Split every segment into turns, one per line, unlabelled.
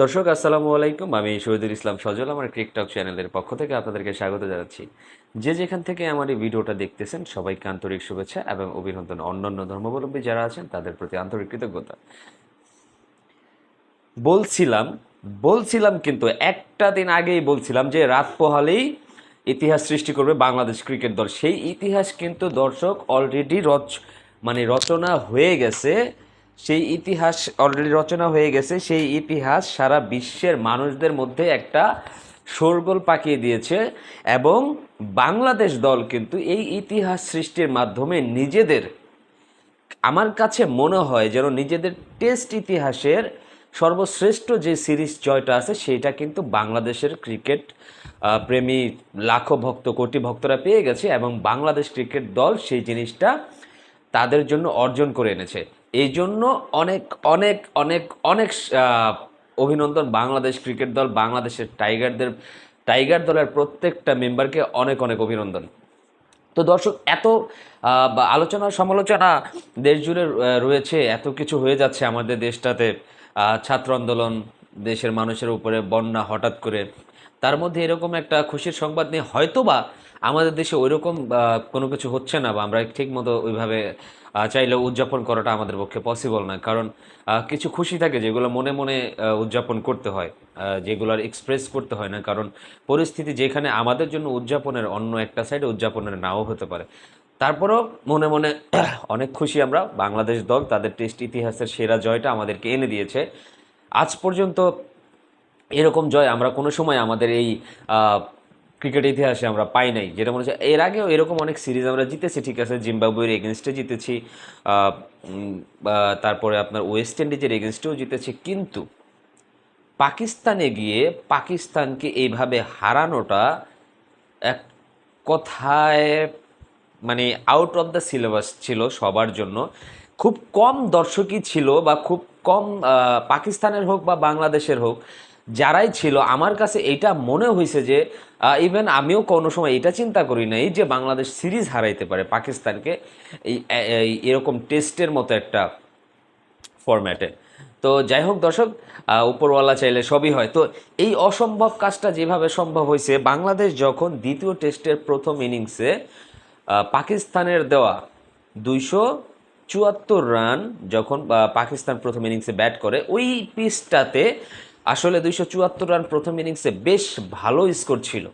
দর্শক, আসসালামু আলাইকুম। আমি শহীদুল ইসলাম সজল, আমার ক্রিকটক চ্যানেলের পক্ষ থেকে আপনাদেরকে স্বাগত জানাচ্ছি। যে যেখান থেকে আমার এই ভিডিওটা দেখতেছেন, সবাইকে আন্তরিক শুভেচ্ছা এবং অভিনন্দন। অন্যান্য ধর্মাবলম্বী যারা আছেন, তাদের প্রতি আন্তরিক কৃতজ্ঞতা। বলছিলাম বলছিলাম কিন্তু একটা দিন আগেই বলছিলাম যে রাত পোহালেই ইতিহাস সৃষ্টি করবে বাংলাদেশ ক্রিকেট দল। সেই ইতিহাস কিন্তু দর্শক অলরেডি রচ মানে রচনা হয়ে গেছে। সেই ইতিহাস অলরেডি রচনা হয়ে গেছে। সেই ইতিহাস সারা বিশ্বের মানুষদের মধ্যে একটা শোরগোল পাকিয়ে দিয়েছে এবং বাংলাদেশ দল কিন্তু এই ইতিহাস সৃষ্টির মাধ্যমে নিজেদের, আমার কাছে মনে হয় যেন নিজেদের টেস্ট ইতিহাসের সর্বশ্রেষ্ঠ যে সিরিজ জয়টা আছে, সেটা কিন্তু বাংলাদেশের ক্রিকেট প্রেমী লাখো ভক্ত, কোটি ভক্তরা পেয়ে গেছে এবং বাংলাদেশ ক্রিকেট দল সেই জিনিসটা তাদের জন্য অর্জন করে এনেছে। এই জন্য অনেক অনেক অনেক অনেক অভিনন্দন বাংলাদেশ ক্রিকেট দল, বাংলাদেশের টাইগারদের, টাইগার দলের প্রত্যেকটা মেম্বারকে অনেক অনেক অভিনন্দন। তো দর্শক, এত আলোচনা, সমালোচনা দেশ জুড়ে রয়েছে, এত কিছু হয়ে যাচ্ছে আমাদের দেশটাতে ছাত্র আন্দোলন, দেশের মানুষের উপরে বন্যা হঠাৎ করে। তার মধ্যে এরকম একটা খুশির সংবাদ নিয়ে হয়তোবা আমাদের দেশে ওইরকম কোনো কিছু হচ্ছে না বা আমরা ঠিক মতো ওইভাবে চাইলে উদযাপন করাটা আমাদের পক্ষে পসিবল না কারণ কিছু খুশি থাকে যেগুলো মনে মনে উদযাপন করতে হয় আহ, যেগুলোর এক্সপ্রেস করতে হয় না। কারণ পরিস্থিতি যেখানে আমাদের জন্য উদযাপনের অন্য একটা সাইডে উদযাপনের নাও হতে পারে। তারপরেও মনে মনে অনেক খুশি আমরা। বাংলাদেশ দল তাদের টেস্ট ইতিহাসের সেরা জয়টা আমাদেরকে এনে দিয়েছে। আজ পর্যন্ত এরকম জয় আমরা কোনো সময় আমাদের এই ক্রিকেট ইতিহাসে আমরা পাই নাই। যেটা মনে হচ্ছে এর আগেও এরকম অনেক সিরিজ আমরা জিতেছি, ঠিক আছে? জিম্বাবুয়ের এগেনস্টে জিতেছি তারপরে আপনার ওয়েস্ট ইন্ডিজের এগেনস্টেও জিতেছি। কিন্তু পাকিস্তানে গিয়ে পাকিস্তানকে এইভাবে হারানোটা এক কথায় মানে আউট অফ দ্য সিলেবাস ছিল সবার জন্য। খুব কম দর্শকই ছিল বা খুব কম পাকিস্তানের হোক বা বাংলাদেশের হোক যারাই ছিল, আমার কাছে এটা মনে হয়েছে যে ইভেন আমিও কোনো সময় এটা চিন্তা করি নাই যে বাংলাদেশ সিরিজ হারাইতে পারে পাকিস্তানকে এই এরকম টেস্টের মতো একটা ফরম্যাটে তো যাই হোক দর্শক উপরওয়ালা চাইলে সবই হয়। তো এই অসম্ভব কাজটা যেভাবে সম্ভব হয়েছে বাংলাদেশ যখন দ্বিতীয় টেস্টের প্রথম ইনিংসে পাকিস্তানের দেওয়া দুইশো চুয়াত্তর রান যখন পাকিস্তান প্রথম ইনিংসে ব্যাট করে, ওই পিচটাতে আসলে দুইশো চুয়াত্তর রান প্রথম ইনিংসে বেশ ভালো স্কোর ছিল।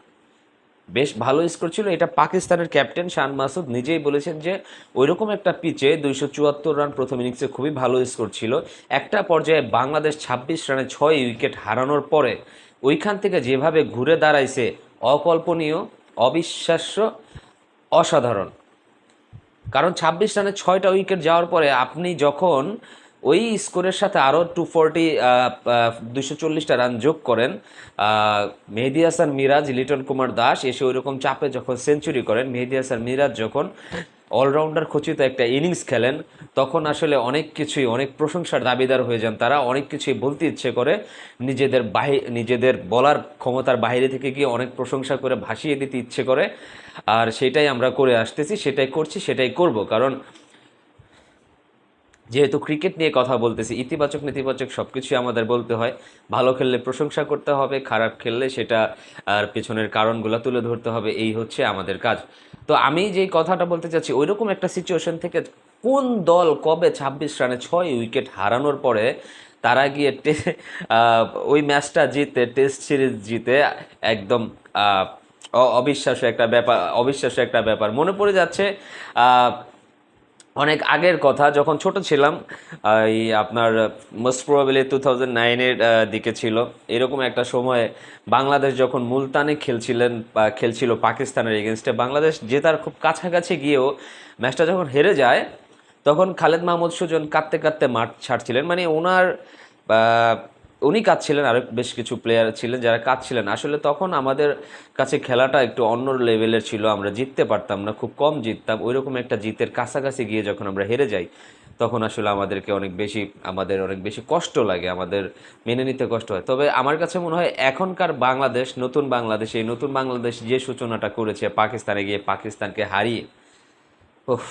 বেশ ভালো স্কোর ছিল। এটা পাকিস্তানের ক্যাপ্টেন শান মাসুদ নিজেই বলেছেন যে, ওইরকম একটা পিচে দুইশো চুয়াত্তর রান প্রথম ইনিংসে খুবই ভালো স্কোর ছিল। একটা পর্যায়ে বাংলাদেশ ছাব্বিশ রানে ছয় উইকেট হারানোর পরে ওইখান থেকে যেভাবে ঘুরে দাঁড়াইছে, অকল্পনীয়, অবিশ্বাস্য, অসাধারণ। কারণ ছাব্বিশ রানে ছয়টা উইকেট যাওয়ার পরে আপনি যখন ওই স্কোরের সাথে আরও টু ফোরটি দুশো চল্লিশটা রান যোগ করেন মেহেদি হাসান, মিরাজ, লিটন কুমার দাস এসে ওইরকম চাপে যখন সেঞ্চুরি করেন, মেহেদি হাসান, মিরাজ যখন অলরাউন্ডার খচিত একটা ইনিংস খেলেন, তখন আসলে অনেক কিছুই, অনেক প্রশংসার দাবিদার হয়ে যান তারা, অনেক কিছুই বলতে ইচ্ছে করে, নিজেদের বাহি, নিজেদের বলার ক্ষমতার বাইরে থেকে গিয়ে অনেক প্রশংসা করে ভাসিয়ে দিতে ইচ্ছে করে, আর সেটাই আমরা করে আসতেছি, সেটাই করছি, সেটাই করব। কারণ যেহেতু ক্রিকেট নিয়ে কথা বলতেছি, ইতিবাচক, নেতিবাচক সব কিছুই আমাদের বলতে হয়। ভালো খেললে প্রশংসা করতে হবে, খারাপ খেললে সেটা আর পেছনের কারণগুলো তুলে ধরতে হবে, এই হচ্ছে আমাদের কাজ। তো আমি যেই কথাটা বলতে চাচ্ছি, ওইরকম একটা সিচুয়েশন থেকে কোন দল কবে ছাব্বিশ রানে ছয় উইকেট হারানোর পরে তারা গিয়ে ওই ম্যাচটা জিতে, টেস্ট সিরিজ জিতে একদম অবিশ্বাস্য একটা ব্যাপার, অবিশ্বাস্য একটা ব্যাপার। মনে পড়ে যাচ্ছে অনেক আগের কথা, যখন ছোট ছিলাম এই আপনার মোস্ট প্রবাবলি টু থাউজেন্ড নাইনের দিকে ছিল। এরকম একটা সময়ে বাংলাদেশ যখন মুলতানে খেলছিলেন খেলছিল পাকিস্তানের এগেনস্টে বাংলাদেশ জেতার খুব কাছাকাছি গিয়েও ম্যাচটা যখন হেরে যায়, তখন খালেদ মাহমুদ সুজন কাঁদতে কাঁদতে মাঠ ছাড়ছিলেন। মানে ওনার উনি কাঁদছিলেন আরও বেশ কিছু প্লেয়ার ছিলেন যারা কাঁদছিলেন। আসলে তখন আমাদের কাছে খেলাটা একটু অন্য লেভেলের ছিল, আমরা জিততে পারতাম না, খুব কম জিততাম। ওইরকম একটা জিতের কাছাকাছি গিয়ে যখন আমরা হেরে যাই, তখন আসলে আমাদেরকে অনেক বেশি, আমাদের অনেক বেশি কষ্ট লাগে, আমাদের মেনে নিতে কষ্ট হয়। তবে আমার কাছে মনে হয় এখনকার বাংলাদেশ, নতুন বাংলাদেশ, এই নতুন বাংলাদেশ যে সূচনাটা করেছে, পাকিস্তানে গিয়ে পাকিস্তানকে হারিয়ে, উফ,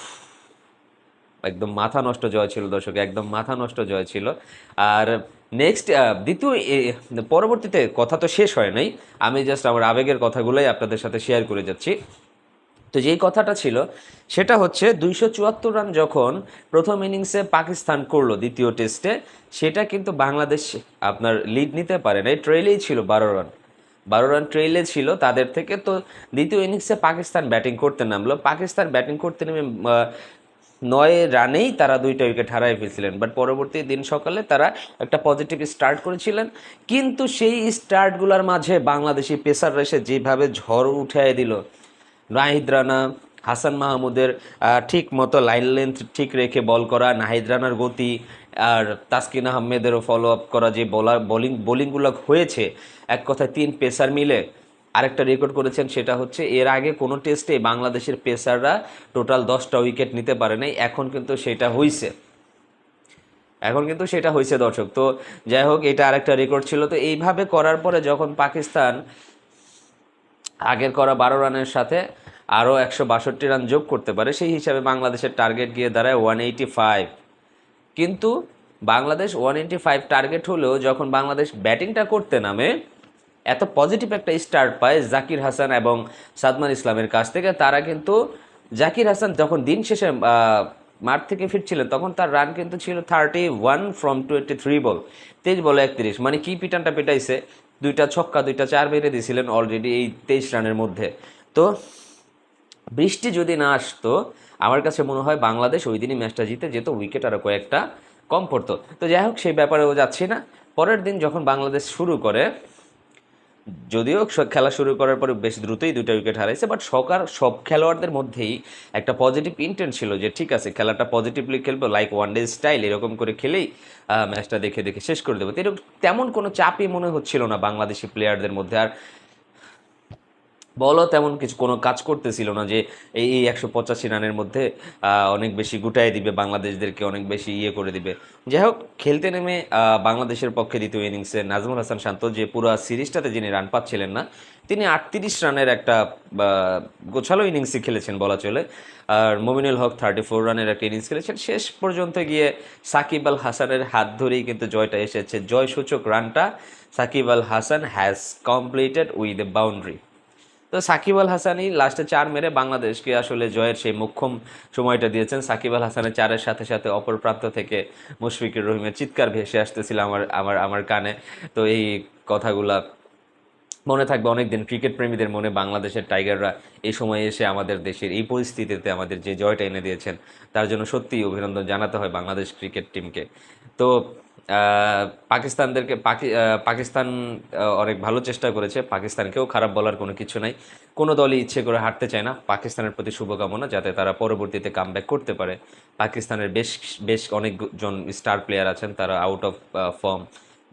একদম মাথা নষ্ট জয় ছিল দর্শক, একদম মাথা নষ্ট জয় ছিল। আর নেক্সট দ্বিতীয় পরবর্তীতে কথা তো শেষ হয় নাই। আমি জাস্ট আমার আবেগের কথাগুলোই আপনাদের সাথে শেয়ার করে যাচ্ছি। তো যেই কথাটা ছিল, সেটা হচ্ছে দুইশো চুয়াত্তর রান যখন প্রথম ইনিংসে পাকিস্তান করল দ্বিতীয় টেস্টে সেটা কিন্তু বাংলাদেশ আপনার লিড নিতে পারে না ট্রেলেই ছিল বারো রান বারো রান ট্রেলে ছিল তাদের থেকে। তো দ্বিতীয় ইনিংসে পাকিস্তান ব্যাটিং করতে নামলো। পাকিস্তান ব্যাটিং করতে নেমে নয় রানেই তারা দুইটা উইকেট হারাই ফেলছিলেন বাট পরবর্তী দিন সকালে তারা একটা পজিটিভ স্টার্ট করেছিলেন। কিন্তু সেই স্টার্টগুলোর মাঝে বাংলাদেশি পেসার এসে যেভাবে ঝড় উঠায় দিল, নাহিদ রানা, হাসান মাহমুদের ঠিক মতো লাইন লেন্থ ঠিক রেখে বল করা, নাহিদ রানার গতি আর তাসকিন আহমেদেরও ফলো আপ করা, যে বলার বোলিং বোলিংগুলো হয়েছে, এক কথায় তিন পেসার মিলে আরেকটা রেকর্ড করেছেন, সেটা হচ্ছে এর আগে কোনো টেস্টে বাংলাদেশের পেসাররা টোটাল দশটা উইকেট নিতে পারে নাই, এখন কিন্তু সেটা হইছে। এখন কিন্তু সেটা হয়েছে দর্শক। তো যাই হোক, এটা আরেকটা রেকর্ড ছিল। তো এইভাবে করার পরে যখন পাকিস্তান আগের করা বারো রানের সাথে আরও একশো বাষট্টি রান যোগ করতে পারে, সেই হিসাবে বাংলাদেশের টার্গেট গিয়ে দাঁড়ায় ওয়ান এইটি ফাইভ কিন্তু Bangladesh one eighty five target হলেও যখন বাংলাদেশ ব্যাটিংটা করতে নামে এত পজিটিভ একটা স্টার্ট পায় জাকির হাসান এবং সাদমান ইসলামের কাছ থেকে। তারা কিন্তু জাকির হাসান যখন দিন শেষে মাঠ থেকে ফিরছিলেন, তখন তার রান কিন্তু ছিল thirty one from twenty three ball তেইশ বলে একত্রিশ। মানে কি পিটানটা পেটাইছে? দুইটা ছক্কা, দুইটা চার মেরে দিয়েছিলেন অলরেডি এই তেইশ রানের মধ্যে। তো বৃষ্টি যদি না আসতো, আমার কাছে মনে হয় বাংলাদেশ ওই দিনই ম্যাচটা জিতে যেত উইকেট আরও কয়েকটা কম পড়তো। তো যাই হোক, সেই ব্যাপারেও যাচ্ছি না। পরের দিন যখন বাংলাদেশ শুরু করে যদিও খেলা শুরু করার পরে বেশ দ্রুতই দুটো উইকেট হারাইছে বাট সকার, সব খেলোয়াড়দের মধ্যেই একটা পজিটিভ ইন্টেন্ট ছিল যে, ঠিক আছে, খেলাটা পজিটিভলি খেলব লাইক ওয়ান ডে স্টাইল এরকম করে খেলেই ম্যাচটা দেখে দেখে শেষ করে দেবো। এরকম তেমন কোনো চাপই মনে হচ্ছিল না বাংলাদেশি প্লেয়ারদের মধ্যে। আর বলও তেমন কিছু, কোনো কাজ করতেছিল না যে এই এই একশো পঁচাশি রানের মধ্যে অনেক বেশি গুটাই দিবে, বাংলাদেশদেরকে অনেক বেশি ইয়ে করে দিবে। যাই হোক, খেলতে নেমে বাংলাদেশের পক্ষে দ্বিতীয় ইনিংসে নাজমুল হাসান শান্ত যে পুরো সিরিজটাতে যিনি রান পাচ্ছিলেন না, তিনি আটত্রিশ রানের একটা গোছালো ইনিংসই খেলেছেন বলা চলে। আর মমিনুল হক থার্টি ফোর রানের একটা ইনিংস খেলেছেন। শেষ পর্যন্ত গিয়ে সাকিব আল হাসানের হাত ধরেই কিন্তু জয়টা এসেছে। জয়সূচক রানটা Shakib Al Hasan has completed with a boundary তো সাকিব আল হাসানই লাস্টে চার মেরে বাংলাদেশকে আসলে জয়ের সেই মুখ্যম সময়টা দিয়েছেন। সাকিব আল হাসানের চারের সাথে সাথে অপর প্রান্ত থেকে মুশফিকুর রহিমের চিৎকার ভেসে আসতেছিল আমার আমার আমার কানে। তো এই কথাগুলা মনে থাকবে অনেকদিন ক্রিকেট প্রেমীদের মনে, বাংলাদেশের টাইগাররা এই সময়ে এসে আমাদের দেশের এই পরিস্থিতিতে আমাদের যে জয়টা এনে দিয়েছেন, তার জন্য সত্যিই অভিনন্দন জানাতে হয় বাংলাদেশ ক্রিকেট টিমকে। তো পাকিস্তানদেরকে পাকি পাকিস্তান অনেক ভালো চেষ্টা করেছে। পাকিস্তানকেও খারাপ বলার কোনো কিছু নাই। কোনো দলই ইচ্ছে করে হারতে চায় না। পাকিস্তানের প্রতি শুভকামনা, যাতে তারা পরবর্তীতে কামব্যাক করতে পারে। পাকিস্তানের বেশ বেশ অনেকজন স্টার প্লেয়ার আছেন। তারা আউট অফ ফর্ম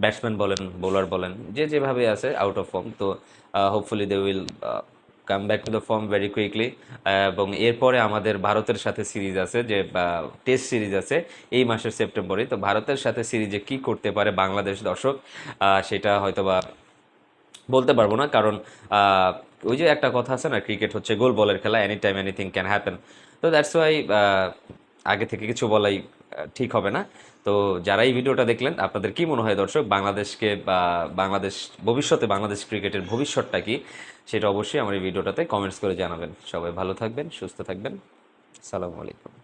ব্যাটসম্যান বলেন বোলার বলেন, যে যেভাবে আছে আউট অফ ফর্ম তো hopefully they will come back to the form very quickly এবং এরপরে আমাদের ভারতের সাথে সিরিজ আছে যে টেস্ট সিরিজ আছে এই মাসের সেপ্টেম্বরে। তো ভারতের সাথে সিরিজে কি করতে পারে বাংলাদেশ দর্শক সেটা হয়তোবা বলতে পারব না। কারণ ওই যে একটা কথা আছে না ক্রিকেট হচ্ছে গোল বলের খেলা any time anything can happen তো দ্যাটস ওয়াই আগে থেকে কিছু বলাই ঠিক হবে না। তো যারা এই ভিডিওটা দেখলেন, আপনাদের কি মনে হয় দর্শক, বাংলাদেশকে বা বাংলাদেশ, ভবিষ্যতে বাংলাদেশ ক্রিকেটের ভবিষ্যৎটা কি? সেটা অবশ্যই আমার এই ভিডিওটাতে কমেন্টস করে জানাবেন। সবাই ভালো থাকবেন, সুস্থ থাকবেন। সালামু আলাইকুম।